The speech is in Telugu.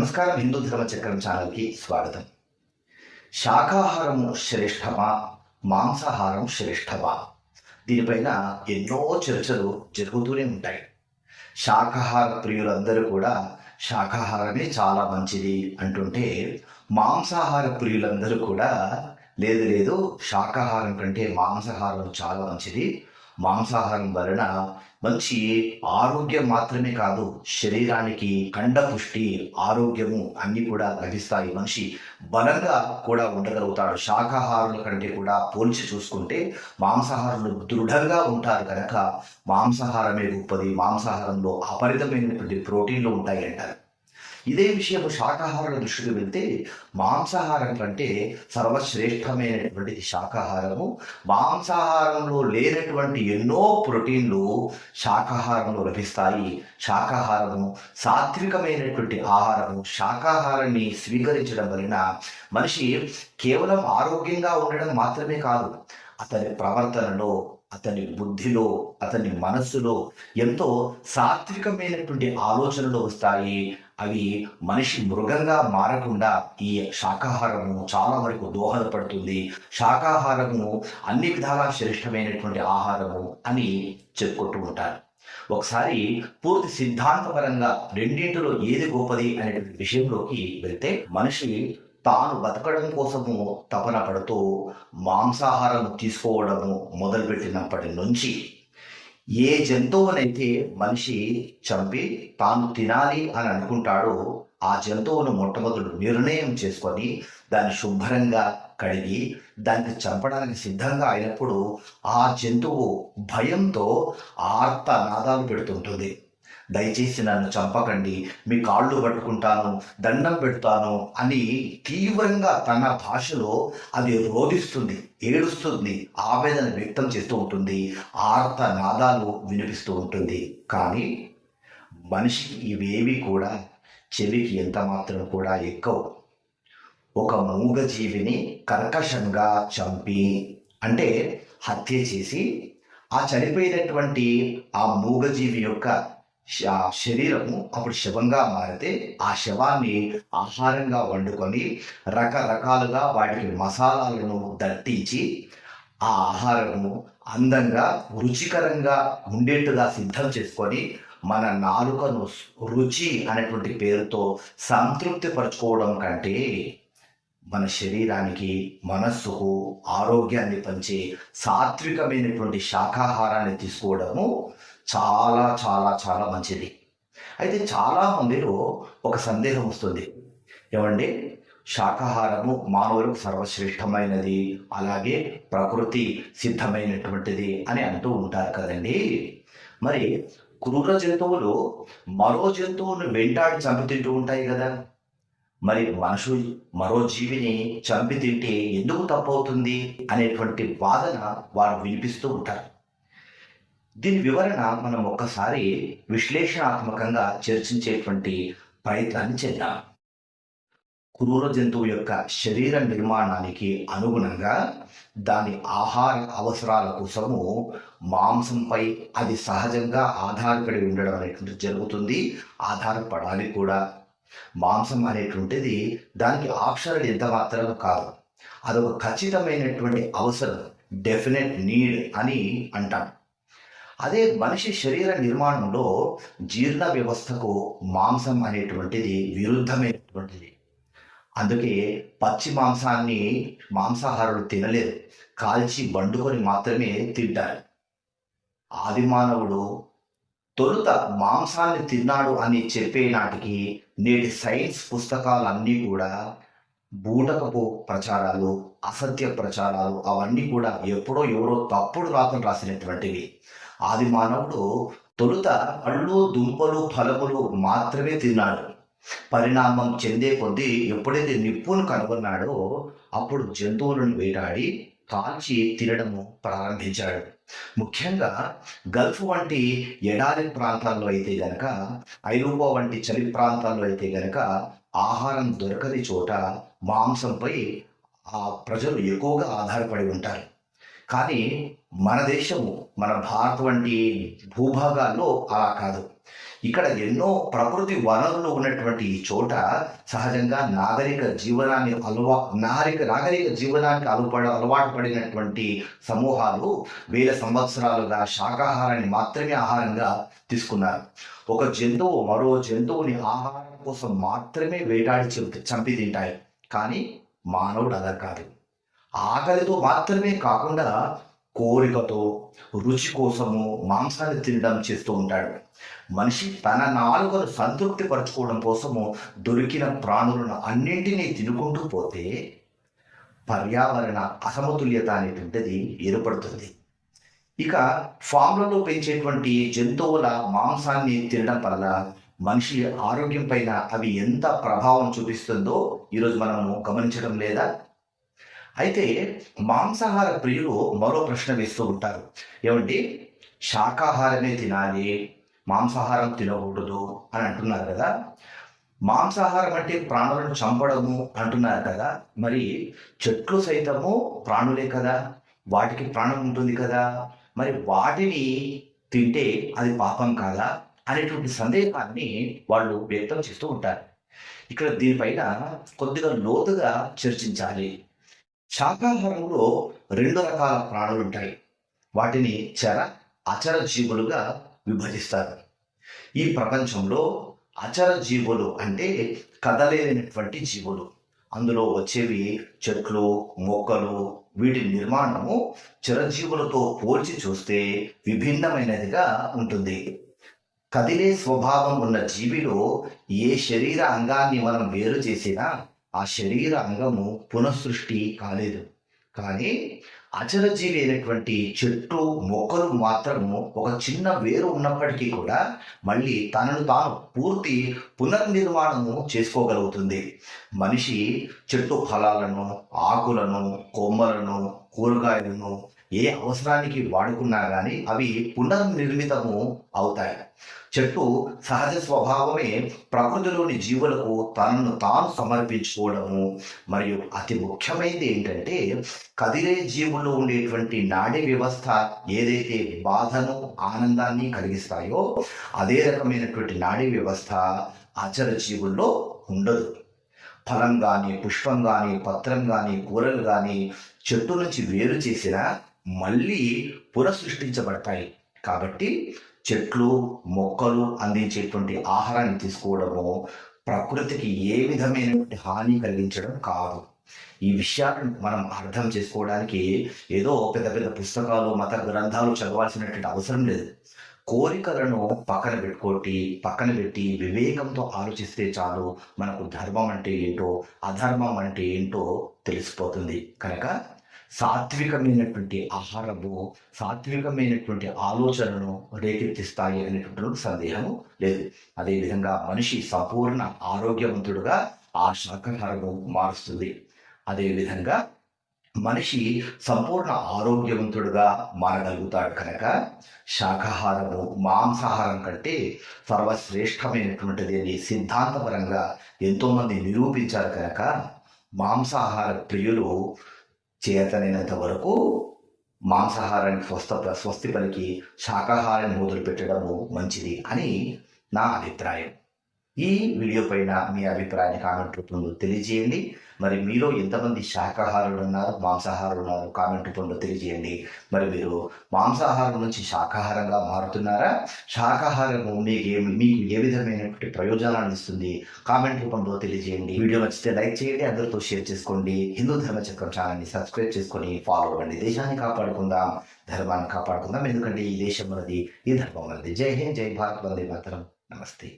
నమస్కారం. హిందూ ధర్మ చక్రం ఛానల్కి స్వాగతం. శాకాహారము శ్రేష్టమా మాంసాహారం శ్రేష్టమా? దీనిపైన ఎన్నో చర్చలు జరుగుతూనే ఉంటాయి. శాకాహార ప్రియులందరూ కూడా శాకాహారమే చాలా మంచిది అంటుంటే మాంసాహార ప్రియులందరూ కూడా లేదు లేదు శాకాహారం కంటే మాంసాహారం చాలా మంచిది. మాంసాహారం వలన మంచి ఆరోగ్యం మాత్రమే కాదు శరీరానికి కండపుష్టి ఆరోగ్యము అన్నీ కూడా లభిస్తాయి. మనిషి బలంగా కూడా ఉండగలుగుతాడు. శాకాహారుల కంటే కూడా పోల్చి చూసుకుంటే మాంసాహారులు దృఢంగా ఉంటారు కనుక మాంసాహారమే గొప్పది. మాంసాహారంలో అపరితమైనటువంటి ప్రోటీన్లు ఉంటాయి అంటారు. ఇదే విషయం శాకాహారుల దృష్టికి వెళ్తే మాంసాహారం కంటే సర్వశ్రేష్టమైనటువంటిది శాకాహారము. మాంసాహారంలో లేనటువంటి ఎన్నో ప్రోటీన్లు శాకాహారంలో లభిస్తాయి. శాకాహారము సాత్వికమైనటువంటి ఆహారము శాకాహారాన్ని స్వీకరించడం వలన మనిషి కేవలం ఆరోగ్యంగా ఉండడం మాత్రమే కాదు అతని ప్రవర్తనలో అతని బుద్ధిలో అతని మనస్సులో ఎంతో సాత్వికమైనటువంటి ఆలోచనలు వస్తాయి. అవి మనిషి మృగంగా మారకుండా ఈ శాకాహారము చాలా వరకు దోహదపడుతుంది. శాకాహారము అన్ని విధాలా శ్రేష్టమైనటువంటి ఆహారము అని చెప్పుకుంటూ ఉంటారు. ఒకసారి పూర్తి సిద్ధాంతపరంగా రెండింటిలో ఏది గొప్పది అనేటువంటి విషయంలోకి వెళ్తే మనిషి తాను బతకడం కోసము తపన పడుతూ మాంసాహారం తీసుకోవడము మొదలుపెట్టినప్పటి నుంచి ఏ జంతువునైతే మనిషి చంపి తాను తినాలి అని అనుకుంటాడో ఆ జంతువును మొట్టమొదటి నిర్ణయం చేసుకొని దాన్ని శుభ్రంగా కడిగి దాన్ని చంపడానికి సిద్ధంగా అయినప్పుడు ఆ జంతువు భయంతో ఆర్త నాదాలు పెడుతుంటుంది. దయచేసి నన్ను చంపకండి మీ కాళ్ళు పట్టుకుంటాను దండం పెడతాను అని తీవ్రంగా తన భాషలో అది రోధిస్తుంది ఏడుస్తుంది ఆవేదన వ్యక్తం చేస్తూ ఉంటుంది ఆర్త నాదాలు వినిపిస్తూ ఉంటుంది. కానీ మనిషికి ఇవేవి కూడా చెవికి ఎంత మాత్రం కూడా ఎక్కువ. ఒక మూగజీవిని కర్కశంగా చంపి అంటే హత్య చేసి ఆ చనిపోయినటువంటి ఆ మూగజీవి యొక్క ఆ శరీరము అప్పుడు శవంగా మారితే ఆ శవాన్ని ఆహారంగా వండుకొని రకరకాలుగా వాటికి మసాలాలను దట్టించి ఆ ఆహారము అందంగా రుచికరంగా ఉండేట్టుగా సిద్ధం చేసుకొని మన నాలుకను రుచి అనేటువంటి పేరుతో సంతృప్తి పరచుకోవడం కంటే మన శరీరానికి మనస్సుకు ఆరోగ్యాన్ని పంచే సాత్వికమైనటువంటి శాకాహారాన్ని తీసుకోవడము చాలా చాలా చాలా మంచిది. అయితే చాలా మందిలో ఒక సందేహం వస్తుంది. ఏమండి? శాకాహారము మానవులకు సర్వశ్రేష్టమైనది అలాగే ప్రకృతి సిద్ధమైనటువంటిది అని అంటూ ఉంటారు కదండి. మరి క్రూర జంతువులు మరో జంతువును వెంటాడి చంపి తింటూ ఉంటాయి కదా. మరి మనుషు మరో జీవిని చంపి తింటే ఎందుకు తప్పవుతుంది అనేటువంటి వాదన వారు వినిపిస్తూ ఉంటారు. దీని వివరణ మనం ఒక్కసారి విశ్లేషణాత్మకంగా చర్చించేటువంటి ప్రయత్నాన్ని చేద్దాం. క్రూర జంతువు యొక్క శరీర నిర్మాణానికి అనుగుణంగా దాని ఆహార అవసరాల కోసము మాంసంపై అది సహజంగా ఆధారపడి ఉండడం అనేటువంటి జరుగుతుంది. ఆధారపడాలి కూడా. మాంసం అనేటువంటిది దానికి ఆప్షనల్ ఎంత మాత్రం కాదు. అదొక ఖచ్చితమైనటువంటి అవసరం. డెఫినెట్ నీడ్ అని అంటాం. అదే మనిషి శరీర నిర్మాణంలో జీర్ణ వ్యవస్థకు మాంసం అనేటువంటిది విరుద్ధమైనటువంటిది. అందుకే పచ్చి మాంసాన్ని మాంసాహారులు తినలేదు. కాల్చి వండుకొని మాత్రమే తింటారు. ఆది మానవుడు తొలుత మాంసాన్ని తిన్నాడు అని చెప్పే నాటికి నేటి సైన్స్ పుస్తకాలన్నీ కూడా బూటకపు ప్రచారాలు అసత్య ప్రచారాలు అవన్నీ కూడా ఎప్పుడో ఎవరో తప్పుడు రాతలు రాసినటువంటివి. ఆది మానవుడు తొలుత పళ్ళు దుంపలు ఫలములు మాత్రమే తిన్నాడు. పరిణామం చెందే కొద్దీ ఎప్పుడైతే నిప్పును కనుగొన్నాడో అప్పుడు జంతువులను వేటాడి కాల్చి తినడము ప్రారంభించాడు. ముఖ్యంగా గల్ఫ్ వంటి ఎడారి ప్రాంతాల్లో అయితే గనక ఐరోపా వంటి చలి ప్రాంతాల్లో అయితే గనక ఆహారం దొరకని చోట మాంసంపై ఆ ప్రజలు ఎక్కువగా ఆధారపడి ఉంటారు. కానీ మన దేశము మన భారత్ వంటి భూభాగాల్లో అలా కాదు. ఇక్కడ ఎన్నో ప్రకృతి వనరులు ఉన్నటువంటి ఈ చోట సహజంగా నాగరిక జీవనాన్ని అలవా నాగరిక నాగరిక జీవనానికి అలవాటు అలవాటు పడినటువంటి సమూహాలు వేల సంవత్సరాలుగా శాకాహారాన్ని మాత్రమే ఆహారంగా తీసుకున్నారు. ఒక జంతువు మరో జంతువుని ఆహారం కోసం మాత్రమే వేటాడి చంపి- చంపి తింటాయి. కానీ మానవుడు అలా కాదు. ఆకలితో మాత్రమే కాకుండా కోరికతో రుచి కోసము మాంసాన్ని తినడం చేస్తూ ఉంటాడు. మనిషి తన నాలుకను సంతృప్తి పరచుకోవడం కోసము దొరికిన ప్రాణులను అన్నింటినీ తినుకుంటూ పోతే పర్యావరణ అసమతుల్యత అనేటువంటిది ఏర్పడుతుంది. ఇక ఫామ్లలో పెంచేటువంటి జంతువుల మాంసాన్ని తినడం వల్ల మనిషి ఆరోగ్యం పైన అవి ఎంత ప్రభావం చూపిస్తుందో ఈరోజు మనము గమనించడం లేదా అయితే మాంసాహార ప్రియులు మరో ప్రశ్న వేస్తూ ఉంటారు. ఏమంటే శాకాహారమే తినాలి మాంసాహారం తినకూడదు అని అంటున్నారు కదా. మాంసాహారం అంటే ప్రాణులను చంపడము అంటున్నారు కదా. మరి చెట్లు సైతము ప్రాణులే కదా. వాటికి ప్రాణం ఉంటుంది కదా. మరి వాటిని తింటే అది పాపం కాదా అనేటువంటి సందేహాన్ని వాళ్ళు వ్యక్తం చేస్తూ ఉంటారు. ఇక్కడ దీనిపైన కొద్దిగా లోతుగా చర్చించాలి. శాకాహారంలో రెండు రకాల ప్రాణులు ఉంటాయి వాటిని చర అచర జీవులుగా విభజిస్తారు. ఈ ప్రపంచంలో అచర జీవులు అంటే కదలేనటువంటి జీవులు. అందులో వచ్చేవి చెట్లు మొక్కలు వీటి నిర్మాణము చిరంజీవులతో పోల్చి చూస్తే విభిన్నమైనదిగా ఉంటుంది. కదిలే స్వభావం ఉన్న జీవిలో ఏ శరీర అంగాన్ని మనం వేరు చేసినా ఆ శరీర అంగము పునఃసృష్టి కాలేదు. కానీ అచరజీవి అయినటువంటి చెట్లు మొక్కలు మాత్రము ఒక చిన్న వేరు ఉన్నప్పటికీ కూడా మళ్ళీ తనను తాను పూర్తి పునర్నిర్మాణము చేసుకోగలుగుతుంది. మనిషి చెట్టు ఫలాలను ఆకులను కొమ్మలను కూరగాయలను ఏ అవసరానికి వాడుకున్నా కానీ అవి పునర్నిర్మితము అవుతాయి. చెట్టు సహజ స్వభావమే ప్రకృతిలోని జీవులకు తనను తాను సమర్పించుకోవడము. మరియు అతి ముఖ్యమైనది ఏంటంటే కదిలే జీవుల్లో ఉండేటువంటి నాడీ వ్యవస్థ ఏదైతే బాధను ఆనందాన్ని కలిగిస్తాయో అదే రకమైనటువంటి నాడీ వ్యవస్థ అచర జీవుల్లో ఉండదు. ఫలం కానీ పుష్పం కానీ పత్రం కానీ కూరలు కానీ చెట్టు నుంచి వేరు చేసిన మళ్ళీ పునఃసృష్టించబడతాయి. కాబట్టి చెట్లు మొక్కలు అందించేటువంటి ఆహారాన్ని తీసుకోవడము ప్రకృతికి ఏ విధమైనటువంటి హాని కలిగించడం కాదు. ఈ విషయాలను మనం అర్థం చేసుకోవడానికి ఏదో పెద్ద పెద్ద పుస్తకాలు మత గ్రంథాలు చదవాల్సినటువంటి అవసరం లేదు. కోరికలను పక్కన పెట్టుకోటి పక్కన పెట్టి వివేకంతో ఆలోచిస్తే చాలు మనకు ధర్మం అంటే ఏంటో అధర్మం అంటే ఏంటో తెలిసిపోతుంది. కనుక సాత్వికమైనటువంటి ఆహారము సాత్వికమైనటువంటి ఆలోచనను రేకెత్తిస్తాయి అనేటువంటి సందేహము లేదు. అదేవిధంగా మనిషి సంపూర్ణ ఆరోగ్యవంతుడుగా ఆ శాకాహారము మారుస్తుంది. అదేవిధంగా మనిషి సంపూర్ణ ఆరోగ్యవంతుడుగా మారగలుగుతాడు కనుక శాకాహారము మాంసాహారం కంటే సర్వశ్రేష్టమైనటువంటిది అని సిద్ధాంతపరంగా ఎంతోమంది నిరూపించారు కనుక మాంసాహార ప్రియులు చేతనైనంత వరకు మాంసాహారానికి స్వస్థ స్వస్తి పలికి శాకాహారాన్ని మొదలు పెట్టడము మంచిది అని నా అభిప్రాయం. ఈ వీడియో పైన మీ అభిప్రాయాన్ని కామెంట్ రూపంలో తెలియజేయండి. మరి మీలో ఎంతమంది శాకాహారులు ఉన్నారు మాంసాహారులు ఉన్నారు కామెంట్ రూపంలో తెలియజేయండి. మరి మీరు మాంసాహారం నుంచి శాకాహారంగా మారుతున్నారా? శాకాహారము మీకు ఏ మీకు ఏ విధమైనటువంటి ప్రయోజనాలను ఇస్తుంది? కామెంట్ రూపంలో తెలియజేయండి. వీడియో నచ్చితే లైక్ చేయండి అందరితో షేర్ చేసుకోండి. హిందూ ధర్మ చక్రం ఛానల్ని సబ్స్క్రైబ్ చేసుకొని ఫాలో అవ్వండి. దేశాన్ని కాపాడుకుందాం ధర్మాన్ని కాపాడుకుందాం. ఎందుకంటే ఈ దేశం మనది ఈ ధర్మం మనది. జై హింద్ జై భారత్ వందే మాత్రం. నమస్తే.